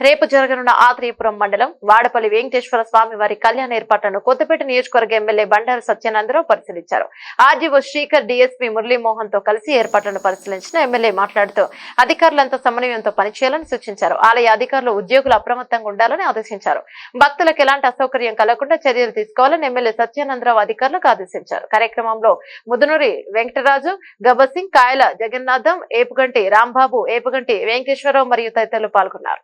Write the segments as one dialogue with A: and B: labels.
A: రేపు జరగనున్న ఆత్రేయపురం మండలం వాడపల్లి వెంకటేశ్వర స్వామి వారి కళ్యాణ ఏర్పాట్లను కొత్తపేట నియోజకవర్గ ఎమ్మెల్యే బండారు సత్యానందరావు పరిశీలించారు. ఆర్జీఓ శ్రీకర్ డీఎస్పీ మురళీమోహన్తో కలిసి ఏర్పాట్లను పరిశీలించిన ఎమ్మెల్యే మాట్లాడుతూ అధికారులంతా సమన్వయంతో పనిచేయాలని సూచించారు. ఆలయ అధికారులు ఉద్యోగులు అప్రమత్తంగా ఉండాలని ఆదేశించారు. భక్తులకు ఎలాంటి అసౌకర్యం కలగకుండా చర్యలు తీసుకోవాలని ఎమ్మెల్యే సత్యానందరావు అధికారులకు ఆదేశించారు. కార్యక్రమంలో ముదునూరి వెంకటరాజు గబ్బసింగ్ కాయల జగన్నాథం ఏపుగంటి రాంబాబు ఏపుగంటి వెంకటేశ్వరరావు మరియు తదితరులు పాల్గొన్నారు.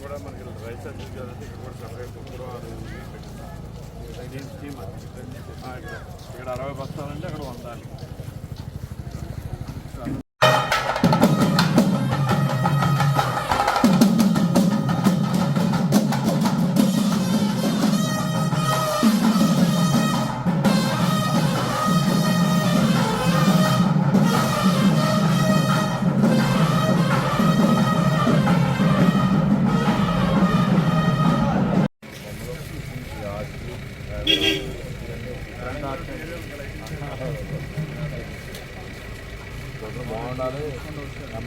B: కూడా మనకి రైస్ సర్వీస్ కదండి ఇక్కడ కూడా సపరేట్ కుక్కరు అది స్కీమ్ అది. ఆ, ఇక్కడ ఇక్కడ అరవై బస్తాలంటే అక్కడ వందాలి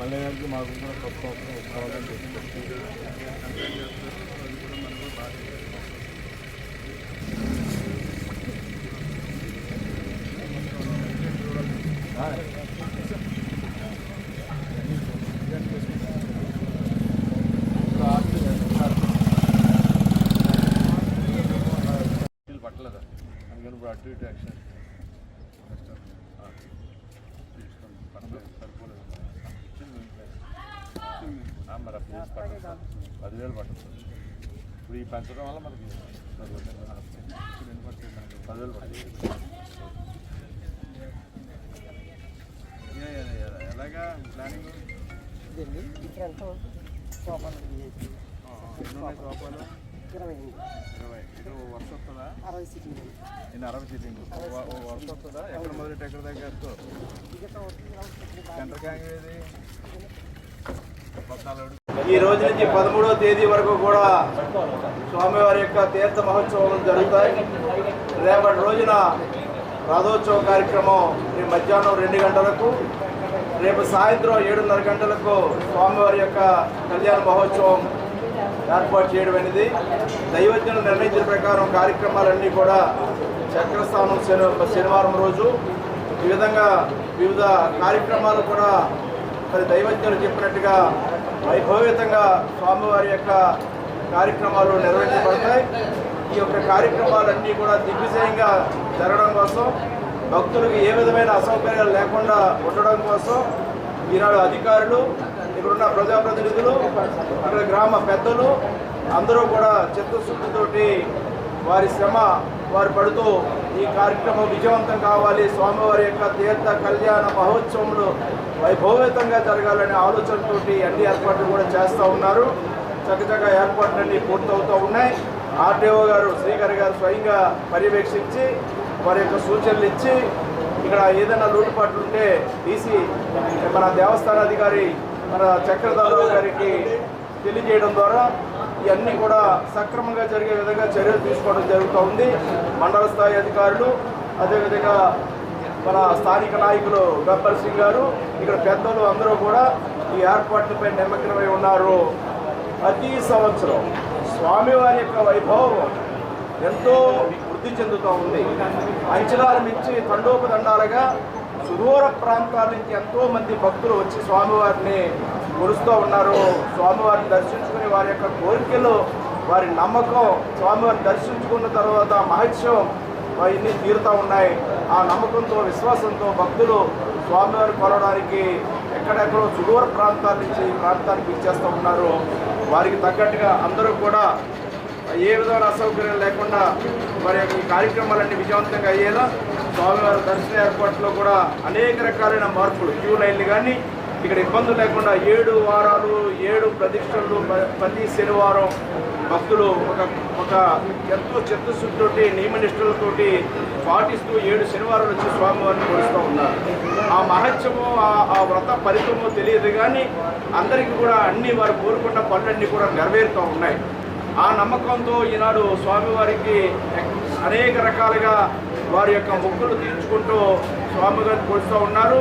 B: ఎమ్మెల్యే గారికి మాకు కూడా కొత్త అవసరం ఉత్సవాలని చెప్తారు పట్టలేదా? అందుకని ఇప్పుడు అటు ఇటు యాక్షన్. పదివేలు సార్ ఇప్పుడు ఈ పెంచడం వల్ల మనకి. పదివేలు పడుతుంది. ఎలాగా ప్లానింగ్?
C: సోపాలు ఇరవై
B: ఇరవై ఇటు వర్ష వస్తుందా?
C: అరవై సీట్లు
B: నేను అరవై సీటింగ్. వర్ష వస్తుందా? ఎక్కడ మొదలెట్టి ఎక్కడ దగ్గర సెంటర్ గ్యాంగ్ ఏది.
D: ఈ రోజు నుంచి పదమూడవ తేదీ వరకు కూడా స్వామివారి యొక్క తీర్థ మహోత్సవం జరుగుతాయి. రేపటి రోజున రథోత్సవ కార్యక్రమం రేపు మధ్యాహ్నం రెండు గంటలకు రేపు సాయంత్రం ఏడున్నర గంటలకు స్వామివారి యొక్క కళ్యాణ మహోత్సవం ఏర్పాటు చేయడం అనేది. దైవజ్ఞులు నిర్ణయించిన ప్రకారం కార్యక్రమాలన్నీ కూడా చక్రస్థానం శని శనివారం రోజు. ఈ విధంగా వివిధ కార్యక్రమాలు కూడా మరి దైవజ్ఞులు చెప్పినట్టుగా వైభవితంగా స్వామివారి యొక్క కార్యక్రమాలు నిర్వహించబడతాయి. ఈ యొక్క కార్యక్రమాలన్నీ కూడా దిగ్విజయంగా జరగడం కోసం భక్తులకు ఏ విధమైన అసౌకర్యాలు లేకుండా ఉండడం కోసం ఈనాడు అధికారులు ఇక్కడున్న ప్రజాప్రతినిధులు ఇక్కడ గ్రామ పెద్దలు అందరూ కూడా చిత్తశుద్ధితోటి వారి శ్రమ వారు పడుతూ ఈ కార్యక్రమం విజయవంతం కావాలి. స్వామివారి యొక్క తీర్థ కళ్యాణ మహోత్సవంలో వైభవంతంగా జరగాలనే ఆలోచనతోటి అన్ని ఏర్పాట్లు కూడా చేస్తూ ఉన్నారు. చక్కచక్క ఏర్పాట్లన్నీ పూర్తవుతూ ఉన్నాయి. ఆర్డీఓ గారు శ్రీకర్ గారు స్వయంగా పర్యవేక్షించి వారి యొక్క సూచనలు ఇచ్చి ఇక్కడ ఏదైనా లోటుపాట్లు ఉంటే డీసీ మన దేవస్థానాధికారి మన చక్రధరరావు గారికి తెలియజేయడం ద్వారా ఇవన్నీ కూడా సక్రమంగా జరిగే విధంగా చర్యలు తీసుకోవడం జరుగుతూ ఉంది. మండల స్థాయి అధికారులు అదేవిధంగా మన స్థానిక నాయకులు గబ్బర్ సింగ్ గారు ఇక్కడ పెద్దలు అందరూ కూడా ఈ ఏర్పాట్లపై నిమగ్నమై ఉన్నారు. ప్రతి సంవత్సరం స్వామివారి యొక్క వైభవం ఎంతో వృద్ధి చెందుతూ ఉంది. అంచనాలు మించి తండోపదండాలుగా సుదూర ప్రాంతాల నుంచి ఎంతో మంది భక్తులు వచ్చి స్వామివారిని కొలుస్తూ ఉన్నారు. స్వామివారిని దర్శించుకుని వారి యొక్క కోరికలు వారి నమ్మకం స్వామివారిని దర్శించుకున్న తర్వాత మహత్యం ఇవన్నీ తీరుతూ ఉన్నాయి. ఆ నమ్మకంతో విశ్వాసంతో భక్తులు స్వామివారిని కొలవడానికి ఎక్కడెక్కడో సుదూర ప్రాంతాల నుంచి ఈ ప్రాంతానికి ఇచ్చేస్తూ ఉన్నారు. వారికి తగ్గట్టుగా అందరూ కూడా ఏ విధమైన అసౌకర్యం లేకుండా మరి ఈ కార్యక్రమాలన్నీ విజయవంతంగా అయ్యేలా స్వామివారి దర్శన ఏర్పాట్లో కూడా అనేక రకాలైన మార్పులు క్యూ లైన్లు కానీ ఇక్కడ ఇబ్బందులు లేకుండా ఏడు వారాలు ఏడు ప్రతిష్టలు ప్రతి శనివారం భక్తులు ఒక ఒక ఎంతో చిత్తశుద్ధితోటి నియమనిష్టలతోటి పాటిస్తూ ఏడు శనివారాలు వచ్చి స్వామివారిని కొలుస్తూ ఉన్నారు. ఆ మహత్యము ఆ- ఆ వ్రత ఫలితము తెలియదు కానీ అందరికీ కూడా అన్ని వారు కోరుకున్న పనులన్నీ కూడా నెరవేరుతూ ఉన్నాయి. ఆ నమ్మకంతో ఈనాడు స్వామివారికి అనేక రకాలుగా వారి యొక్క మొక్కులు తీర్చుకుంటూ స్వామివారిని కొలుస్తూ ఉన్నారు.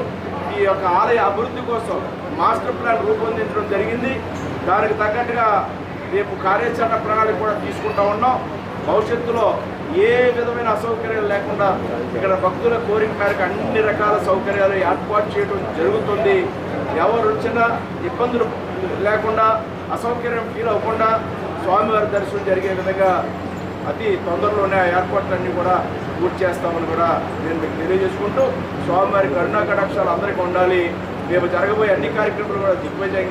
D: ఈ యొక్క ఆలయ అభివృద్ధి కోసం మాస్టర్ ప్లాన్ రూపొందించడం జరిగింది. దానికి తగ్గట్టుగా రేపు కార్యాచరణ ప్రణాళిక కూడా తీసుకుంటా ఉన్నాం. భవిష్యత్తులో ఏ విధమైన అసౌకర్యాలు లేకుండా ఇక్కడ భక్తుల కోరిక మేరకు అన్ని రకాల సౌకర్యాలు ఏర్పాటు చేయడం జరుగుతుంది. ఎవరు వచ్చినా ఇబ్బందులు లేకుండా అసౌకర్యం ఫీల్ అవ్వకుండా స్వామివారి దర్శనం జరిగే విధంగా అతి తొందరలోనే ఆ ఏర్పాట్లన్నీ కూడా పూర్తి చేస్తామని కూడా నేను మీకు తెలియజేసుకుంటూ స్వామివారి కరుణా కటాక్షాలు అందరికీ ఉండాలి. రేపు జరగబోయే అన్ని కార్యక్రమాలు కూడా దిగ్విజయంగా